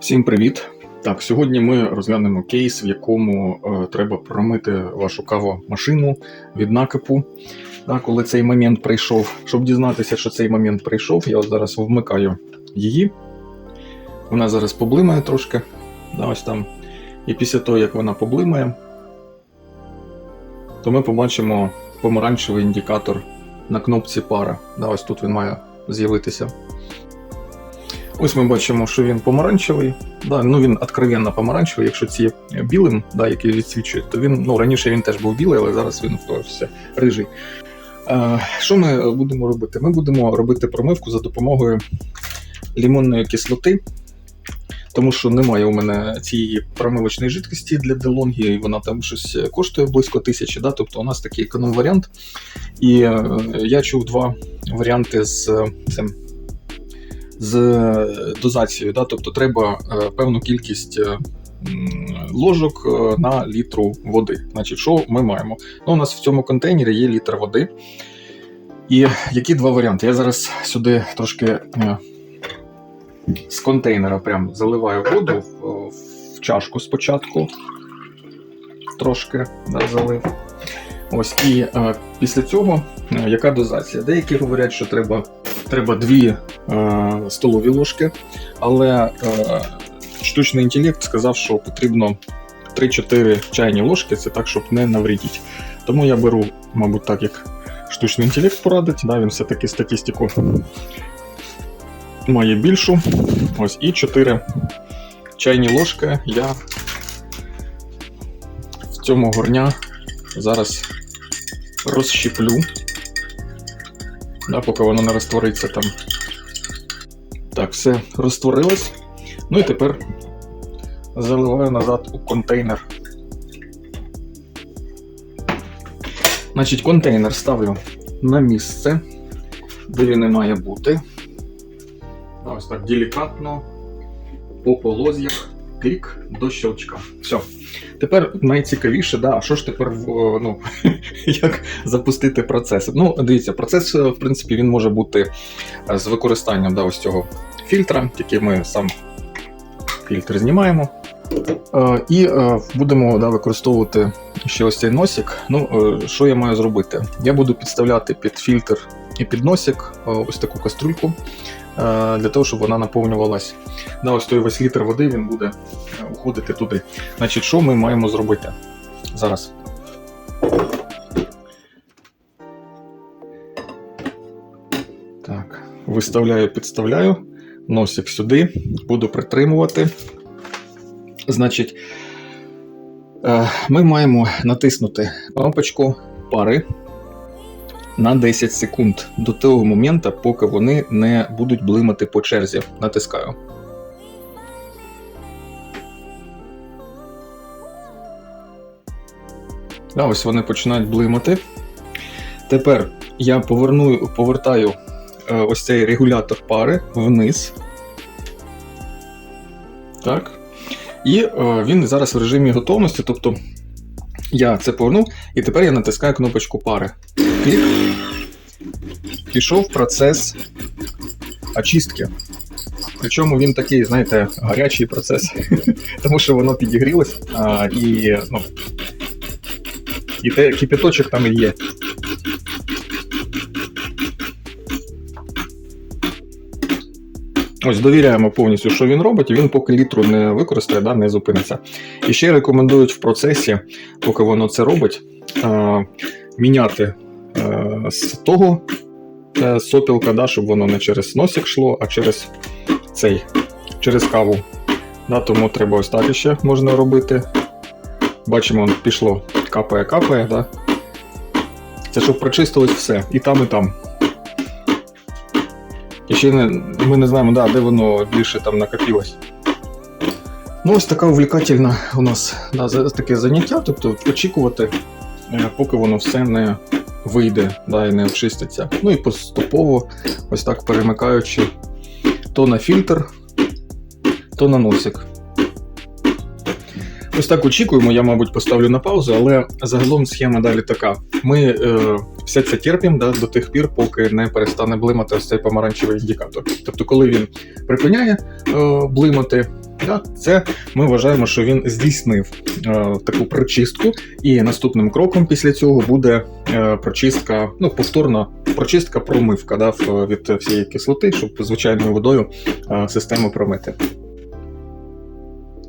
Всім привіт! Так, сьогодні ми розглянемо кейс, в якому е, треба промити вашу кавомашину від накипу. Так, коли цей момент прийшов, щоб дізнатися, що цей момент прийшов, я зараз вмикаю її. Вона зараз поблимає трошки. Да, ось там. І після того, як вона поблимає, то ми побачимо помаранчевий індикатор на кнопці пара. Да, ось тут він має з'явитися. Ось ми бачимо, що він помаранчевий. Да, ну він откровенно помаранчевий. Якщо ці білим, да, який відсвічує, то він ну раніше він теж був білий, але зараз він все рижий. Е, що ми будемо робити? Ми будемо робити промивку за допомогою лімонної кислоти, тому що немає у мене цієї промивочної жидкості для делонгі, і вона там щось коштує близько тисячі. Да? Тобто у нас такий економ-варіант. І е, я чув два варіанти з е, цим з дозацією. Да? Тобто треба е, певну кількість е, ложок е, на літру води. Значить, що ми маємо? Ну, у нас в цьому контейнері є літр води. І які два варіанти? Я зараз сюди трошки е, з контейнера прям заливаю воду в, чашку спочатку. Трошки да, залив. Ось і е, після цього е, яка дозація? Деякі говорять, що треба треба дві е, столові ложки, але е, штучний інтелект сказав, що потрібно 3-4 чайні ложки, це так, щоб не навредити. Тому я беру, мабуть, так як штучний інтелект порадить, да, він все-таки статистику має більшу. Ось і 4 чайні ложки я в цьому горня зараз розщіплю да, поки воно не розтвориться там. Так, все розтворилось. Ну і тепер заливаю назад у контейнер. Значить, контейнер ставлю на місце, де він і має бути. Ось так делікатно, по полоз'ях, клік до щелчка. Все. Тепер найцікавіше, да, що ж тепер ну, як запустити процес? Ну, дивіться, процес, е, в принципі, він може бути е, з використанням да, ось цього фільтра, тільки ми сам фільтр знімаємо. Е, І будемо да, використовувати ще ось цей носик. Ну, що я маю зробити? Я буду підставляти під фільтр і під носик ось таку каструльку для того, щоб вона наповнювалась. Да, ось той весь літр води він буде е, уходити туди. Значить, що ми маємо зробити зараз? Так, виставляю, підставляю, носик сюди, буду притримувати. Значить, е, ми маємо натиснути кнопочку пари на 10 секунд до того моменту, поки вони не будуть блимати по черзі. Натискаю. Да, ось вони починають блимати. Тепер я поверну, повертаю е, ось цей регулятор пари вниз. Так. І е, він зараз в режимі готовності. Тобто я це повернув, і тепер я натискаю кнопочку пари. Клік. Пішов процес очистки. Причому він такий, знаєте, гарячий процес, тому що воно підігрілось а, і ну, і те кипяточок там і є. Ось довіряємо повністю, що він робить, і він поки літру не використає, да, не зупиниться. І ще рекомендують в процесі, поки воно це робить, е, міняти з того е, сопілка, да, щоб воно не через носик йшло, а через цей, через каву. Да, тому треба ось так ще можна робити. Бачимо, пішло, капає, капає, да? Це щоб прочистилось все, і там, і там. І ще не, ми не знаємо, да, де воно більше там накопилось. Ну, ось така увлекательна у нас да, таке заняття, тобто очікувати, е, поки воно все не вийде да, і не очиститься. Ну і поступово, ось так перемикаючи то на фільтр, то на носик. Ось так очікуємо, я, мабуть, поставлю на паузу, але загалом схема далі така. Ми е, все це терпимо да, до тих пір, поки не перестане блимати ось цей помаранчевий індикатор. Тобто, коли він припиняє е, блимати, це ми вважаємо, що він здійснив е, таку прочистку, і наступним кроком після цього буде е, прочистка, ну повторна прочистка, промивка да, від всієї кислоти, щоб звичайною водою е, систему промити.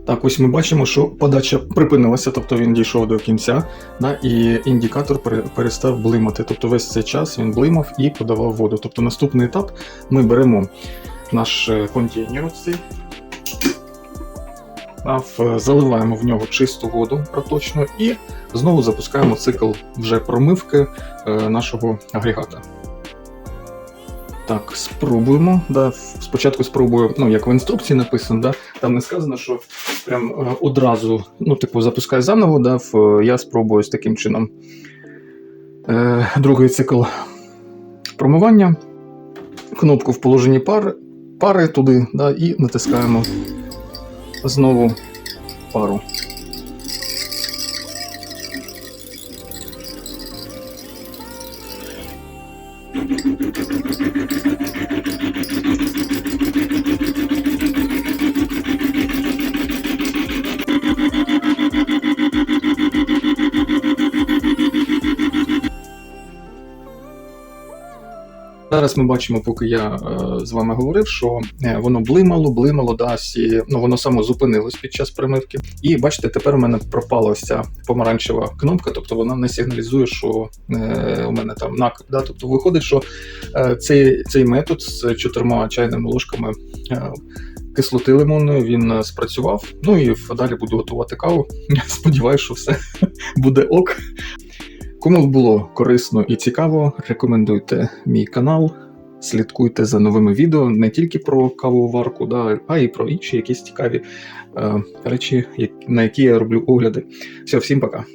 Так, ось ми бачимо, що подача припинилася, тобто він дійшов до кінця, да, і індикатор перестав блимати. Тобто весь цей час він блимав і подавав воду. Тобто наступний етап ми беремо наш контейнер цей, заливаємо в нього чисту воду проточну і знову запускаємо цикл вже промивки е, нашого агрегата. Так, спробуємо. Да, спочатку спробую, ну як в інструкції написано, да, там не сказано, що прям е, одразу, ну, типу, запускай заново, да, я спробую з таким чином. Е, другий цикл промивання. Кнопку в положенні пари, пари туди, да, і натискаємо знову пару. Зараз ми бачимо, поки я е, з вами говорив, що е, воно блимало, блимало, да, сі, ну воно само зупинилось під час примивки. І бачите, тепер у мене пропала ось ця помаранчева кнопка, тобто вона не сигналізує, що е, у мене там накип. Да? Тобто виходить, що е, цей, цей метод з чотирма чайними ложками е, кислоти лимонної він е, спрацював. Ну і далі буду готувати каву. Сподіваюся, що все буде ок. Кому було корисно і цікаво, рекомендуйте мій канал, слідкуйте за новими відео не тільки про кавоварку, да, а й про інші якісь цікаві е, речі, на які я роблю огляди. Все, всім пока.